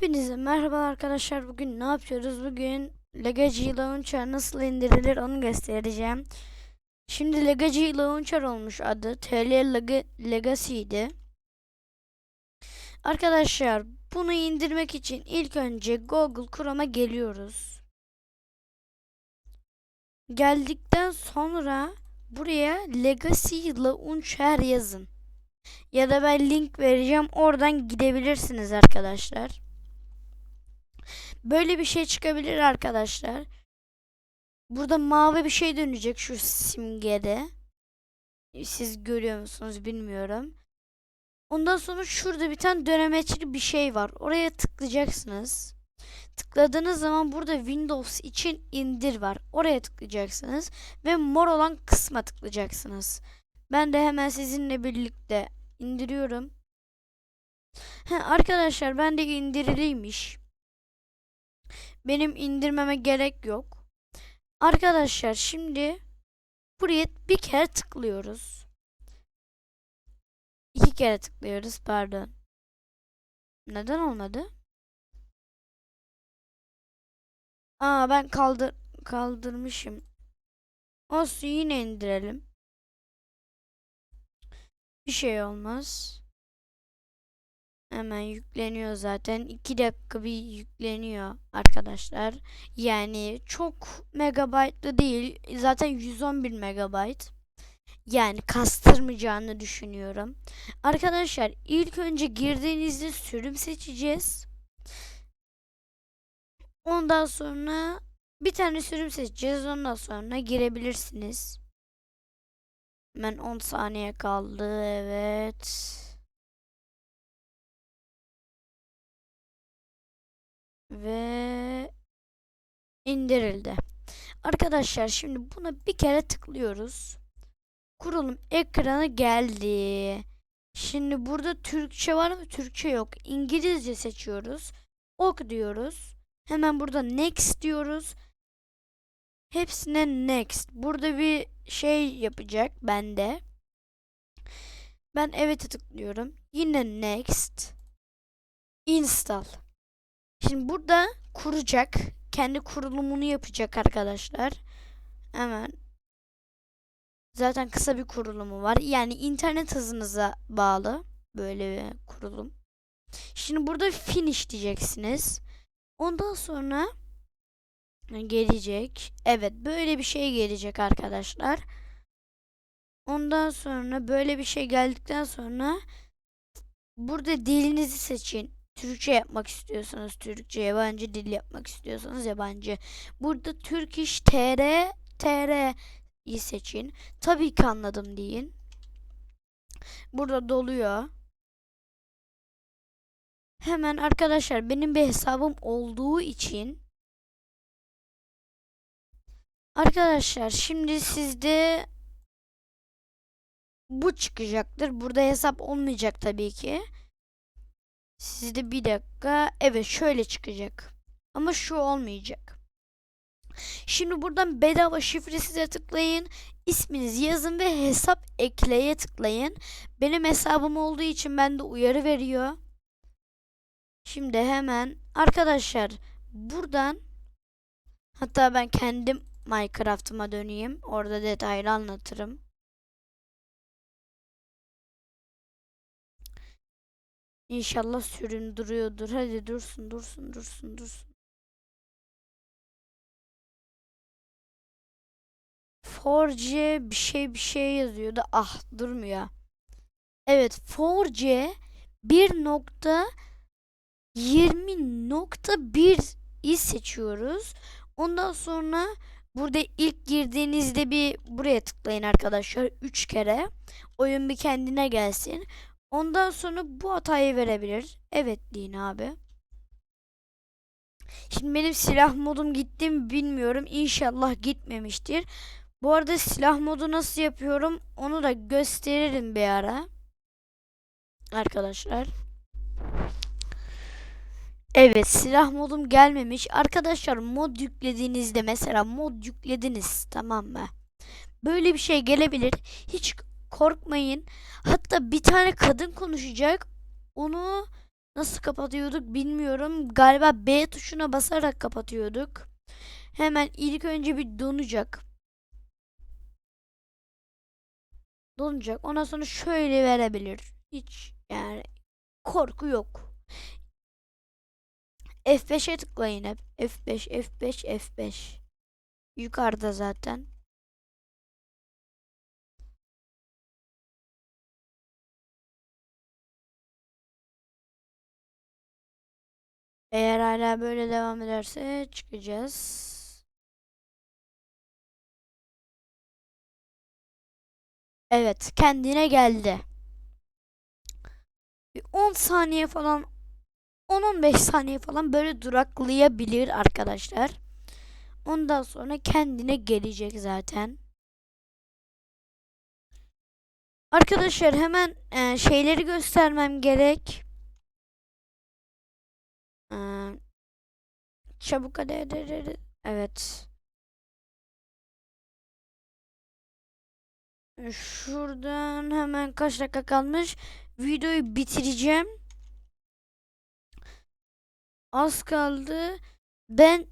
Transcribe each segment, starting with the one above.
Hepinize merhaba arkadaşlar. Bugün ne yapıyoruz? Bugün Legacy Launcher nasıl indirilir onu göstereceğim. Şimdi Legacy Launcher olmuş adı. TL Leg Legacy'ydi. Arkadaşlar bunu indirmek için ilk önce Google Chrome'a geliyoruz. Geldikten sonra buraya Legacy Launcher yazın. Ya da ben link vereceğim. Oradan gidebilirsiniz arkadaşlar. Böyle bir şey çıkabilir arkadaşlar. Burada mavi bir şey dönecek şu simgede. Siz görüyor musunuz bilmiyorum. Ondan sonra şurada bir tane dönemeçli bir şey var. Oraya tıklayacaksınız. Tıkladığınız zaman burada Windows için indir var. Oraya tıklayacaksınız ve mor olan kısma tıklayacaksınız. Ben de hemen sizinle birlikte indiriyorum. He, arkadaşlar ben de indiriliymiş. Benim indirmeme gerek yok. Arkadaşlar şimdi buraya bir kere tıklıyoruz. İki kere tıklıyoruz pardon. Neden olmadı? Aa ben kaldır kaldırmışım. Olsun yine indirelim. Bir şey olmaz. Hemen yükleniyor zaten. 2 dakika bir yükleniyor arkadaşlar. Yani çok megabaytlı değil. Zaten 111 megabayt. Yani kastırmayacağını düşünüyorum. Arkadaşlar ilk önce girdiğinizde sürüm seçeceğiz. Ondan sonra bir tane sürüm seçeceğiz. Ondan sonra girebilirsiniz. Hemen 10 saniye kaldı. Evet. Ve indirildi. Arkadaşlar şimdi buna bir kere tıklıyoruz. Kurulum ekranı geldi. Şimdi burada Türkçe var mı? Türkçe yok. İngilizce seçiyoruz. Ok diyoruz. Hemen burada next diyoruz. Hepsine next. Burada bir şey yapacak bende. Ben evet'e tıklıyorum. Yine next. Install. Şimdi burada kuracak. Kendi kurulumunu yapacak arkadaşlar. Hemen. Zaten kısa bir kurulumu var. Yani internet hızınıza bağlı. Böyle bir kurulum. Şimdi burada finish diyeceksiniz. Ondan sonra gelecek. Evet böyle bir şey gelecek arkadaşlar. Ondan sonra böyle bir şey geldikten sonra burada dilinizi seçin. Türkçe yapmak istiyorsanız Türkçe, yabancı dil yapmak istiyorsanız yabancı. Burada Türk iş TR TR'yi seçin. Tabii ki anladım deyin. Burada doluyor. Hemen arkadaşlar benim bir hesabım olduğu için Arkadaşlar şimdi sizde bu çıkacaktır. Burada hesap olmayacak tabii ki. Sizde bir dakika. Evet şöyle çıkacak. Ama şu olmayacak. Şimdi buradan bedava şifresize tıklayın. İsminizi yazın ve hesap ekleye tıklayın. Benim hesabım olduğu için bende uyarı veriyor. Şimdi hemen arkadaşlar buradan hatta ben kendim Minecraft'ıma döneyim. Orada detaylı anlatırım. İnşallah süründürüyordur. Hadi dursun dursun dursun dursun. 4C bir şey bir şey yazıyordu. Ah durmuyor. Evet 4C 1.20.1'i seçiyoruz. Ondan sonra burada ilk girdiğinizde bir buraya tıklayın arkadaşlar. 3 kere. Oyun bir kendine gelsin. Ondan sonra bu hatayı verebilir. Evet deyin abi. Şimdi benim silah modum gitti mi bilmiyorum. İnşallah gitmemiştir. Bu arada silah modu nasıl yapıyorum onu da gösteririm bir ara. Arkadaşlar. Evet silah modum gelmemiş. Arkadaşlar mod yüklediğinizde mesela mod yüklediniz tamam mı? Böyle bir şey gelebilir. Hiç korkmayın. Hatta bir tane kadın konuşacak. Onu Nasıl kapatıyorduk bilmiyorum. Galiba B tuşuna basarak kapatıyorduk. Hemen ilk önce bir donacak. Donacak. Ondan sonra şöyle verebilir. Hiç yani korku yok. F5'e tıklayın hep. F5, F5, F5. Yukarıda zaten. Eğer hala böyle devam ederse çıkacağız. Evet, kendine geldi. Bir 10 saniye falan 10-15 saniye falan böyle duraklayabilir arkadaşlar. Ondan sonra kendine gelecek zaten. Arkadaşlar hemen e, şeyleri göstermem gerek. E, çabuk hadi. Evet. Şuradan hemen kaç dakika kalmış. Videoyu bitireceğim. Az kaldı. Ben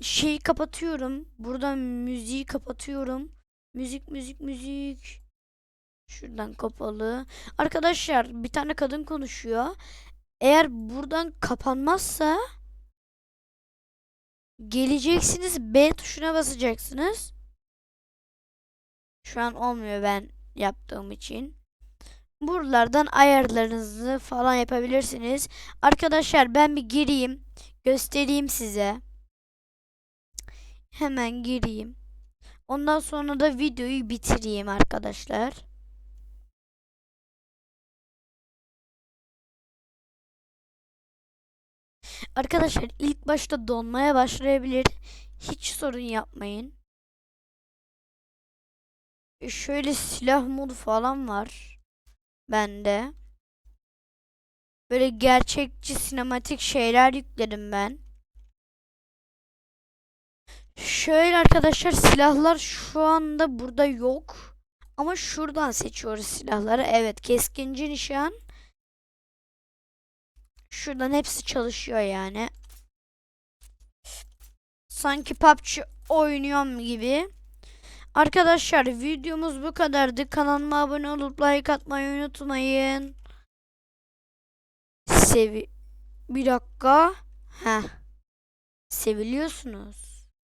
şeyi kapatıyorum. Buradan müziği kapatıyorum. Müzik müzik müzik. Şuradan kapalı. Arkadaşlar bir tane kadın konuşuyor. Eğer buradan kapanmazsa geleceksiniz B tuşuna basacaksınız. Şu an olmuyor ben yaptığım için. Buralardan ayarlarınızı falan yapabilirsiniz. Arkadaşlar ben bir gireyim. Göstereyim size. Hemen gireyim. Ondan sonra da videoyu bitireyim arkadaşlar. Arkadaşlar ilk başta donmaya başlayabilir. Hiç sorun yapmayın. E, Şöyle silah modu falan var. Bende. Böyle gerçekçi sinematik şeyler yükledim ben. Şöyle arkadaşlar silahlar şu anda burada yok. Ama şuradan seçiyoruz silahları. Evet keskinci nişan. Şuradan hepsi çalışıyor yani. Sanki PUBG oynuyorum gibi. Arkadaşlar videomuz bu kadardı. Kanalıma abone olup like atmayı unutmayın. Sevi... Bir dakika. Heh. Seviliyorsunuz.